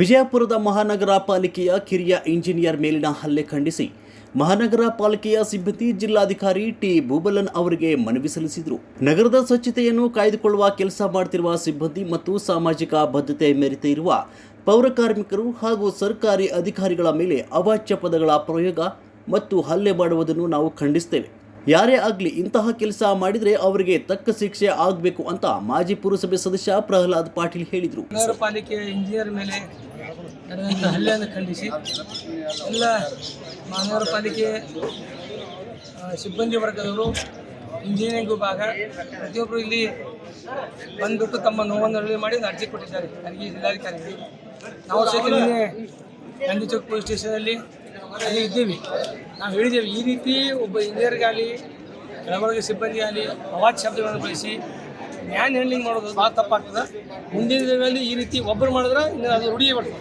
ವಿಜಯಪುರದ ಮಹಾನಗರ ಪಾಲಿಕೆಯ ಕಿರಿಯ ಇಂಜಿನಿಯರ್ ಮೇಲಿನ ಹಲ್ಲೆ ಖಂಡಿಸಿ ಮಹಾನಗರ ಪಾಲಿಕೆಯ ಸಿಬ್ಬಂದಿ ಜಿಲ್ಲಾಧಿಕಾರಿ ಟಿ ಭೂಬಲನ್ ಅವರಿಗೆ ಮನವಿ ಸಲ್ಲಿಸಿದರು. ನಗರದ ಸ್ವಚ್ಛತೆಯನ್ನು ಕಾಯ್ದುಕೊಳ್ಳುವ ಕೆಲಸ ಮಾಡುತ್ತಿರುವ ಸಿಬ್ಬಂದಿ ಮತ್ತು ಸಾಮಾಜಿಕ ಬದ್ಧತೆ ಮೆರೆತ ಇರುವ ಪೌರ ಕಾರ್ಮಿಕರು ಹಾಗೂ ಸರ್ಕಾರಿ ಅಧಿಕಾರಿಗಳ ಮೇಲೆ ಅವಾಚ್ಯ ಪದಗಳ ಪ್ರಯೋಗ ಮತ್ತು ಹಲ್ಲೆ ಮಾಡುವುದನ್ನು ನಾವು ಖಂಡಿಸ್ತೇವೆ. ಯಾರೇ ಆಗಲಿ ಇಂತಹ ಕೆಲಸ ಮಾಡಿದರೆ ಅವರಿಗೆ ತಕ್ಕ ಶಿಕ್ಷೆ ಆಗಬೇಕು ಅಂತ ಮಾಜಿ ಪುರಸಭೆ ಸದಸ್ಯ ಪ್ರಹ್ಲಾದ್ ಪಾಟೀಲ್ ಹೇಳಿದರು. ನಗರ ಪಾಲಿಕೆಯ ಇಂಜಿನಿಯರ್ ಮೇಲೆ ನಡೆದಂಥ ಹಲ್ಲೆಯನ್ನು ಖಂಡಿಸಿ ಎಲ್ಲ ಮಹಾನಗರ ಪಾಲಿಕೆ ಸಿಬ್ಬಂದಿ ವರ್ಗದವರು, ಇಂಜಿನಿಯರಿಂಗ್ ವಿಭಾಗ ಪ್ರತಿಯೊಬ್ಬರು ಇಲ್ಲಿ ಬಂದ್ಬಿಟ್ಟು ತಮ್ಮ ನೋವನ್ನು ಅರಿವು ಮಾಡಿ ಅರ್ಜಿ ಕೊಟ್ಟಿದ್ದಾರೆ ಅಲ್ಲಿಗೆ ಜಿಲ್ಲಾಧಿಕಾರಿಗೆ ನಾವು ಸಹ ನಿನ್ನೆ ಪೊಲೀಸ್ ಸ್ಟೇಷನಲ್ಲಿ ಅಲ್ಲಿ ಇದ್ದೀವಿ. ನಾವು ಹೇಳಿದ್ದೇವೆ, ಈ ರೀತಿ ಒಬ್ಬ ಇಂಜಿನಿಯರ್ಗಾಗಲಿ ಕೆಲವರಿಗೆ ಸಿಬ್ಬಂದಿ ಆಗಲಿ ಶಬ್ದಗಳನ್ನು ಬಳಸಿ ಮ್ಯಾನ್ ಹ್ಯಾಂಡ್ಲಿಂಗ್ ಮಾಡೋದು ಭಾಳ ತಪ್ಪಾಗ್ತದೆ. ಮುಂದಿನ ದಿನಗಳಲ್ಲಿ ಈ ರೀತಿ ಒಬ್ಬರು ಮಾಡಿದ್ರೆ ಇನ್ನು ಅದು ರೂಢಿಯೇ ಬರ್ತದೆ.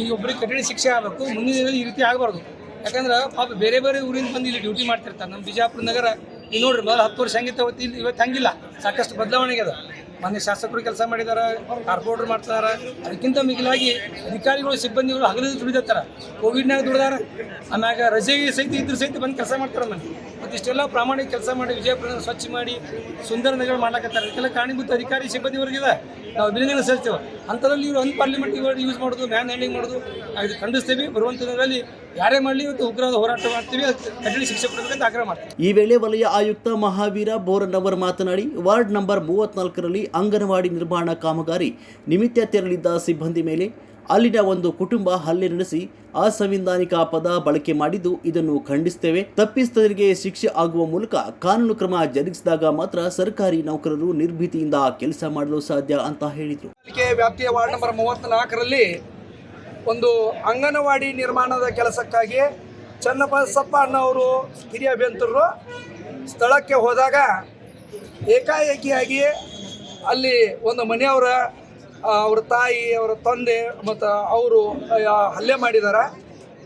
ಈಗ ಒಬ್ಬರಿಗೆ ಕಠಿಣ ಶಿಕ್ಷೆ ಆಗಬೇಕು, ಮುಂದಿನ ದಿನದಲ್ಲಿ ಈ ರೀತಿ ಆಗಬಾರ್ದು. ಯಾಕಂದ್ರೆ ಪಾಪ ಬೇರೆ ಬೇರೆ ಊರಿಂದ ಬಂದು ಇಲ್ಲಿ ಡ್ಯೂಟಿ ಮಾಡ್ತಿರ್ತಾರೆ. ನಮ್ಮ ಬಿಜಾಪುರ ನಗರ ಈಗ ನೋಡ್ರಿ, ಮೊದಲು ಹತ್ತು ವರ್ಷ ಹಂಗಿತ್ತು ಇವತ್ತು ಹಂಗಿಲ್ಲ. ಸಾಕಷ್ಟು ಬದಲಾವಣೆಗೆ ಅದ. ಮೊನ್ನೆ ಶಾಸಕರು ಕೆಲಸ ಮಾಡಿದ್ದಾರೆ ಕಾರ್ಪೊರೇಟರ್ ಮಾಡ್ತಾರ ಅದಕ್ಕಿಂತ ಮಿಗಿಲಾಗಿ ಅಧಿಕಾರಿಗಳು, ಸಿಬ್ಬಂದಿಗಳು ಹಗಲು ದುಡಿದತ್ತಾರ ಕೋವಿಡ್ನಾಗ ದುಡಿದಾರೆ. ಆಮ್ಯಾಗ ರಜೆಗೆ ಸಹಿತ ಇದ್ರ ಸಹಿತ ಬಂದು ಕೆಲಸ ಮಾಡ್ತಾರೆ ಮನೆ. ಮತ್ತು ಇಷ್ಟೆಲ್ಲ ಪ್ರಾಮಾಣಿಕ ಕೆಲಸ ಮಾಡಿ ವಿಜಯಪುರ ಸ್ವಚ್ಛ ಮಾಡಿ ಸುಂದರ ನಗರ ಮಾಡ್ಲಾಕತ್ತಾರೆ. ಇದಕ್ಕೆಲ್ಲ ಕಾರಣೀಭೂತ ಅಧಿಕಾರಿ ಸಿಬ್ಬಂದಿ ವರ್ಗದ ನಾವು ಅಭಿನಂದನೆ ಸಲ್ಲಿಸ್ತೇವೆ ಅಂಥದ್ರಲ್ಲಿ ಇವರು ಅನ್ಪಾರ್ಲಿಮೆಂಟ್ ಯೂಸ್ ಮಾಡೋದು ಮ್ಯಾನ್ ಹ್ಯಾಂಡಿಂಗ್ ಮಾಡೋದು ಅದು ಖಂಡಿಸ್ತೇವೆ. ಬರುವಂಥ ದಿನಗಳಲ್ಲಿ ಯಾರೇ ಮಾಡಲಿ ಇವತ್ತು ಉಗ್ರವಾದ ಹೋರಾಟ ಮಾಡ್ತೀವಿ ಕಠಿಣ ಶಿಕ್ಷೆ ಕೊಡಬೇಕಂತ ಆಗ್ರಹ ಮಾಡ್ತೀವಿ. ಈ ವೇಳೆ ವಲಯ ಆಯುಕ್ತ ಮಹಾವೀರ ಬೋರನ್ ಅವರು ಮಾತನಾಡಿ ವಾರ್ಡ್ ನಂಬರ್ ಮೂವತ್ನಾಲ್ಕರಲ್ಲಿ ಅಂಗನವಾಡಿ ನಿರ್ಮಾಣ ಕಾಮಗಾರಿ ನಿಮಿತ್ತ ತೆರಳಿದ್ದ ಸಿಬ್ಬಂದಿ ಮೇಲೆ ಅಲ್ಲಿನ ಒಂದು ಕುಟುಂಬ ಹಲ್ಲೆ ನಡೆಸಿ ಅಸಂವಿಧಾನಿಕ ಪದ ಬಳಕೆ ಮಾಡಿದ್ದು ಇದನ್ನು ಖಂಡಿಸುತ್ತೇವೆ. ತಪ್ಪಿಸ್ತರಿಗೆ ಶಿಕ್ಷೆ ಆಗುವ ಮೂಲಕ ಕಾನೂನು ಕ್ರಮ ಜರುಗಿಸಿದಾಗ ಮಾತ್ರ ಸರ್ಕಾರಿ ನೌಕರರು ನಿರ್ಭೀತಿಯಿಂದ ಕೆಲಸ ಮಾಡಲು ಸಾಧ್ಯ ಅಂತ ಹೇಳಿದರು. ವ್ಯಾಪ್ತಿಯ ವಾರ್ಡ್ ನಂಬರ್ ಮೂವತ್ತ್ನಾಲ್ಕರಲ್ಲಿ ಒಂದು ಅಂಗನವಾಡಿ ನಿರ್ಮಾಣದ ಕೆಲಸಕ್ಕಾಗಿ ಚನ್ನಬಸಪ್ಪ ಅನ್ನೋರು ಹಿರಿಯ ಅಭಿಯಂತರರು ಸ್ಥಳಕ್ಕೆ ಹೋದಾಗ ಏಕಾಏಕಿಯಾಗಿ ಅಲ್ಲಿ ಒಂದು ಮನೆಯವರ ಅವ್ರ ತಾಯಿ, ಅವರ ತಂದೆ ಮತ್ತು ಅವರು ಹಲ್ಲೆ ಮಾಡಿದ್ದಾರೆ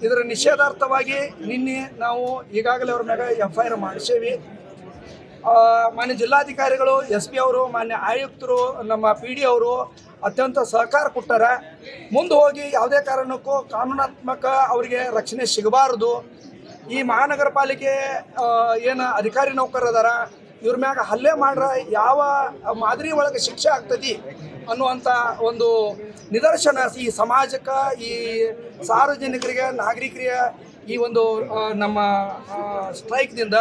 ಇದರ ನಿಷೇಧಾರ್ಥವಾಗಿ ನಿನ್ನೆ ನಾವು ಈಗಾಗಲೇ ಅವ್ರ ಮ್ಯಾಗ ಎಫ್ ಐ ಆರ್ ಮಾಡಿಸೇವಿ ಮಾನ್ಯ ಜಿಲ್ಲಾಧಿಕಾರಿಗಳು, ಎಸ್ ಪಿ ಅವರು, ಮಾನ್ಯ ಆಯುಕ್ತರು, ನಮ್ಮ ಪಿ ಡಿ ಅವರು ಅತ್ಯಂತ ಸಹಕಾರ ಕೊಟ್ಟಾರೆ ಮುಂದೆ ಹೋಗಿ ಯಾವುದೇ ಕಾರಣಕ್ಕೂ ಕಾನೂನಾತ್ಮಕ ಅವರಿಗೆ ರಕ್ಷಣೆ ಸಿಗಬಾರದು. ಈ ಮಹಾನಗರ ಪಾಲಿಕೆ ಏನು ಅಧಿಕಾರಿ ನೌಕರದಾರ ಇವ್ರ ಮ್ಯಾಗ ಹಲ್ಲೆ ಮಾಡ್ರ ಯಾವ ಮಾದರಿ ಒಳಗೆ ಶಿಕ್ಷೆ ಆಗ್ತತಿ ಅನ್ನುವಂಥ ಒಂದು ನಿದರ್ಶನ ಈ ಸಮಾಜಕ್ಕೆ, ಈ ಸಾರ್ವಜನಿಕರಿಗೆ, ನಾಗರಿಕರಿಗೆ ಈ ಒಂದು ನಮ್ಮ ಸ್ಟ್ರೈಕ್ನಿಂದ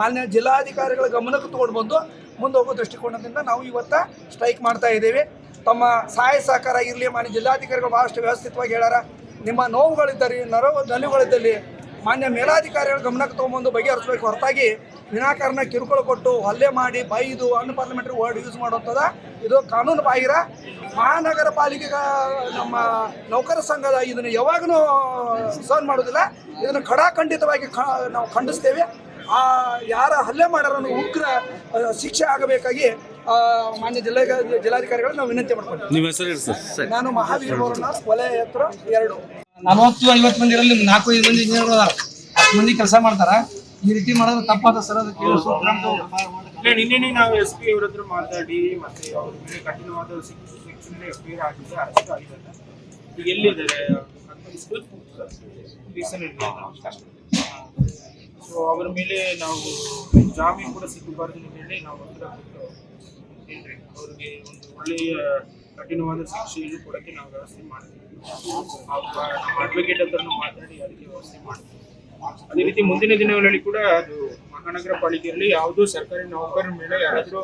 ಮಾನ್ಯ ಜಿಲ್ಲಾಧಿಕಾರಿಗಳ ಗಮನಕ್ಕೆ ತೊಗೊಂಡು ಬಂದು ಮುಂದೆ ಹೋಗೋ ದೃಷ್ಟಿಕೋನದಿಂದ ನಾವು ಇವತ್ತು ಸ್ಟ್ರೈಕ್ ಮಾಡ್ತಾ ಇದ್ದೇವೆ. ತಮ್ಮ ಸಹಾಯ ಸಹಕಾರ ಇರಲಿ ಮಾನ್ಯ ಜಿಲ್ಲಾಧಿಕಾರಿಗಳು ಭಾಳಷ್ಟು ವ್ಯವಸ್ಥಿತವಾಗಿ ಹೇಳ್ಯಾರ. ನಿಮ್ಮ ನೋವುಗಳಿದ್ದಲ್ಲಿ ನರವು ನಲಿವುಗಳಿದ್ದಲ್ಲಿ ಮಾನ್ಯ ಮೇಲಾಧಿಕಾರಿಗಳ ಗಮನಕ್ಕೆ ತೊಗೊಂಬಂದು ಬಗೆಹರಿಸಬೇಕು. ಹೊರತಾಗಿ ವಿನಾಕಾರಣ ಕಿರುಕುಳ ಕೊಟ್ಟು ಹಲ್ಲೆ ಮಾಡಿ ಬೈದು ಅನ್ಪಾರ್ಲಿಮೆಂಟರಿ ವರ್ಡ್ ಯೂಸ್ ಮಾಡುವಂಥದ್ದು ಇದು ಕಾನೂನು ಬಾಹಿರ. ಮಹಾನಗರ ಪಾಲಿಕೆ ನಮ್ಮ ನೌಕರ ಸಂಘದ ಇದನ್ನು ಯಾವಾಗಲೂ ಸಹನ ಮಾಡೋದಿಲ್ಲ. ಇದನ್ನು ಖಡಾಖಂಡಿತವಾಗಿ ನಾವು ಖಂಡಿಸ್ತೇವೆ. ಆ ಯಾರ ಹಲ್ಲೆ ಮಾಡೋರನ್ನು ಉಗ್ರ ಶಿಕ್ಷೆ ಆಗಬೇಕಾಗಿ ಮಾನ್ಯ ಜಿಲ್ಲಾ ಜಿಲ್ಲಾಧಿಕಾರಿಗಳು ನಾವು ವಿನಂತಿ ಮಾಡ್ಕೊಳ್ತೀವಿ. ನಿಮ್ಮ ಹೆಸರು ಹೇಳಿ ಸರ್. ನಾನು ಮಹಾವೀರ್ ಅವರನ್ನ ವಲಯ ಹತ್ರ ಎರಡು. ನಲವತ್ತು ಐವತ್ತು ಮಂದಿ ಇರಲಿ ನಾಲ್ಕು ಐದು ಮಂದಿ ಇಂಜಿನಿಯರ್ ಅದಾರ. ಹತ್ತು ಮಂದಿ ಕೆಲಸ ಮಾಡ್ತಾರ. ಈ ರೀತಿ ಮಾಡೋದು ತಪ್ಪಾದ ಸರ್ ಅದಕ್ಕೆ ನಿನ್ನೆ ನಾವು ಎಸ್ ಪಿ ಅವ್ರ ಹತ್ರ ಮಾತಾಡಿ ಮತ್ತೆ ಅವ್ರ ಮೇಲೆ ಕಠಿಣವಾದ ಸೆಕ್ಷನ್ ಎಫ್ ಐ ಆರ್ ಆಗಿದೆ ಅರೆಸ್ಟ್ ಆಗಿದ್ದಾರೆ ಈಗ ಎಲ್ಲಿದ್ದಾರೆ ಸೊ ಅವರ ಮೇಲೆ ನಾವು ಜಾಮೀನು ಕೂಡ ಸಿಕ್ಕಬಾರ್ದು ಅಂತ ಹೇಳಿ ನಾವು ಒತ್ತಡ ಏನ್ರಿ? ಅವ್ರಿಗೆ ಒಂದು ಒಳ್ಳೆಯ ಕಠಿಣವಾದ ಶಿಕ್ಷೆಯನ್ನು ಕೊಡಕ್ಕೆ ನಾವು ವ್ಯವಸ್ಥೆ ಮಾಡ್ತೀವಿ. ನಮ್ಮ ಅಡ್ವೊಕೇಟ್ ಹತ್ರನೂ ಮಾತಾಡಿ ಅದಕ್ಕೆ ವ್ಯವಸ್ಥೆ ಮಾಡ್ತೀವಿ. ಅದೇ ರೀತಿ ಮುಂದಿನ ದಿನಗಳಲ್ಲಿ ಕೂಡ ಅದು ಮಹಾನಗರ ಪಾಲಿಕೆಯಲ್ಲಿ ಯಾವುದೋ ಸರ್ಕಾರಿ ನೌಕರರ ಮೇಲೆ ಯಾರಾದರೂ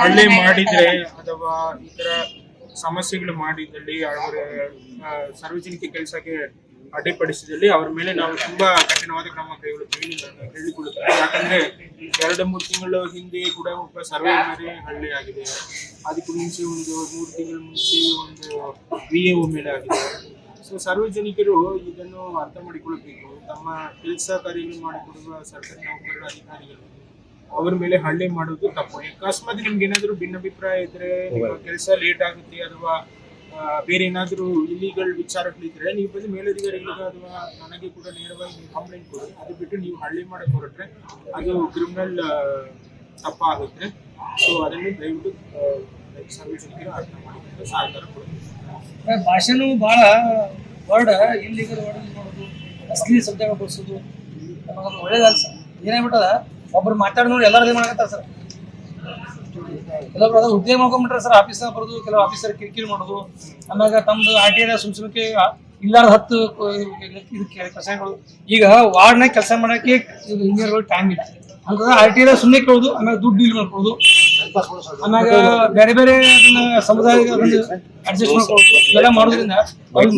ಹಲ್ಲೆ ಮಾಡಿದ್ರೆ ಅಥವಾ ಈ ಸಮಸ್ಯೆಗಳು ಮಾಡಿದಲ್ಲಿ ಅವರ ಸಾರ್ವಜನಿಕ ಕೆಲಸಕ್ಕೆ ಅಡ್ಡಿಪಡಿಸಿದಲ್ಲಿ ಅವರ ಮೇಲೆ ನಾವು ತುಂಬಾ ಕಠಿಣವಾದ ಕ್ರಮ ಕೈಗೊಳ್ಳುತ್ತೇವೆ ಹೇಳಿಕೊಳ್ಳುತ್ತೇವೆ ಯಾಕಂದ್ರೆ ಎರಡು ಮೂರು ತಿಂಗಳ ಹಿಂದೆ ಕೂಡ ಒಬ್ಬ ಸರ್ವೆ ಮೇಲೆ ಹಳ್ಳಿ ಆಗಿದೆ. ಅದಕ್ಕೂ ಮುಂಚೆ ಒಂದು ಮೂರು ತಿಂಗಳ ಮುಂಚೆ ಒಂದು ವಿ ಎ ಮೇಲೆ ಆಗಿದೆ. ಸೊ ಸಾರ್ವಜನಿಕರು ಇದನ್ನು ಅರ್ಥ ಮಾಡಿಕೊಳ್ಳಬೇಕು. ತಮ್ಮ ಕೆಲಸ ಕಾರ್ಯಗಳು ಮಾಡಿಕೊಡುವ ಸರ್ಕಾರಿ ನೌಕರರ ಅಧಿಕಾರಿಗಳು. ಅವರ ಮೇಲೆ ಹಳ್ಳಿ ಮಾಡೋದು ತಪ್ಪು. ಅಕಸ್ಮಾತ್ ನಿಮ್ಗೆ ಏನಾದ್ರು ಭಿನ್ನಾಭಿಪ್ರಾಯ ಇದ್ರೆ ಕೆಲಸ ಲೇಟ್ ಆಗುತ್ತೆ ಅಥವಾ ಬೇರೆ ಏನಾದರೂ ಇಲಿಗಲ್ ವಿಚಾರಗಳಿದ್ರೆ ನೀವು ಬಂದು ಮೇಲಧಿಕಾರಿಗಳಿಗೆ ಅಥವಾ ನನಗೆ ಕೂಡ ನೇರವಾಗಿ ನೀವು ಕಂಪ್ಲೇಂಟ್ ಕೊಡಿ. ಅದು ಬಿಟ್ಟು ನೀವು ಹಳ್ಳಿ ಮಾಡಕ್ ಹೊರಟ್ರೆ ಅದು ಕ್ರಿಮಿನಲ್ ತಪ್ಪಾಗುತ್ತೆ. ಸೊ ಅದನ್ನು ದಯವಿಟ್ಟು ಅರ್ಥ ಮಾಡಿಕೊಂಡು ಸಹಕಾರ ಕೊಡ್ತೀವಿ ಭಾಷೆನೂ ಭಾಳ ವರ್ಡ್ ಇಲ್ಲಿಗಲ್ ವರ್ಡ್ ಮಾಡೋದು ಅಶ್ಲೀಲ ಶಬ್ದಗಳು ಬಳಸೋದು ಒಳ್ಳೇದಲ್ಲ ಸರ್. ಏನಾಗ್ಬಿಟ್ಟದ? ಒಬ್ರು ಮಾತಾಡಿದ್ರು ಎಲ್ಲರೂ ಮಾಡಕತ್ತಾರ ಸರ್. ಕೆಲವೊಬ್ರು ಉದ್ಯೋಗ ಮಾಡ್ಕೊಂಡ್ಬಿಟ್ರೆ ಸರ್ ಆಫೀಸ್ ಬರೋದು ಕೆಲವು ಆಫೀಸರ್ ಕಿರಿಕಿರಿ ಮಾಡೋದು. ಆಮ್ಯಾಗ ತಮ್ದು ಆರ್ ಟಿ ಐ ಸುಮ್ ಸುಮ್ಕೆ ಇಲ್ಲಾರ ಹತ್ತು ಕೆಲಸಗಳು ಈಗ ವಾರ್ಡ್ನಾಗ ಕೆಲಸ ಮಾಡಕ್ಕೆ ಇಂಜಿನಿಯರ್ಗಳು ಟೈಮ್ ಇಲ್ಲ. ಅಂತಂದ್ರೆ ಆರ್ ಟಿ ಐ ಸುಮ್ಮನೆ ಕೇಳೋದು ಆಮೇಲೆ ದುಡ್ಡು ಡೀಲ್ ಮಾಡ್ಕೊಳ್ಳೋದು. ಆಮ್ಯಾಗ ಬೇರೆ ಬೇರೆ ಅದನ್ನ ಸಮುದಾಯ ಅಡ್ಜಸ್ಟ್ ಮಾಡ್ಕೊಳ್ಳೋದು ಇವೆಲ್ಲ ಮಾಡೋದ್ರಿಂದ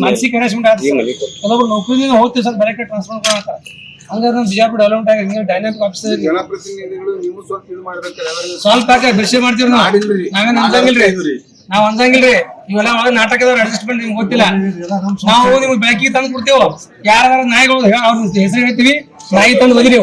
ಮಾನಸಿಕ ಹ್ಯಾರಾಸ್ಮೆಂಟ್ ಆಗ್ತದೆ ಕೆಲವೊಬ್ರು ನೌಕರಿಯಿಂದ ಹೋಗ್ತೀವಿ ಸರ್ ಬೇರೆ ಕಡೆ ಟ್ರಾನ್ಸ್ಫರ್ ಮಾಡ್ಕೊಳಕ ಹಂಗಾದ್ರೆ ನಮ್ಮ ಬಿಜಾಪುರ ಡೆವಲಪ್ಮೆಂಟ್ ಆಗಿ ಹಿಂಗೆ ಡೈನಾಮಿಕ್ ಆಫೀಸರ್ ಜನಪ್ರತಿನಿಧಿಗಳು ನೀವು ಸ್ವಲ್ಪ ಇದು ಅವ್ರಿಗೆ ಸ್ವಲ್ಪ ಯಾಕೆ ಬಿರ್ಸೆ ಮಾಡ್ತೀವಿ ನಾವು? ಮಾಡಿಲ್ರಿ. ನಾವೇನ್ ಅಂಜಂಗಿಲ್ರಿ? ನಾವ್ ಅಂದಂಗಿಲ್ರಿ ಇವೆಲ್ಲ ಒಳಗೆ ನಾಟಕದವ್ರ ಅಡ್ಜಸ್ಟ್ಮೆಂಟ್ ನಿಮ್ಗೆ ಗೊತ್ತಿಲ್ಲ. ನಾವು ನಿಮ್ಗೆ ಬೆಳಕಿಗೆ ತಂದು ಕೊಡ್ತೇವೆ. ಯಾರ ನಾಯಿಗಳು ಅವ್ರ ಹೆಸರು ಹೇಳ್ತೀವಿ ನಾಯಿ ತಂದು ಒದಿರಿ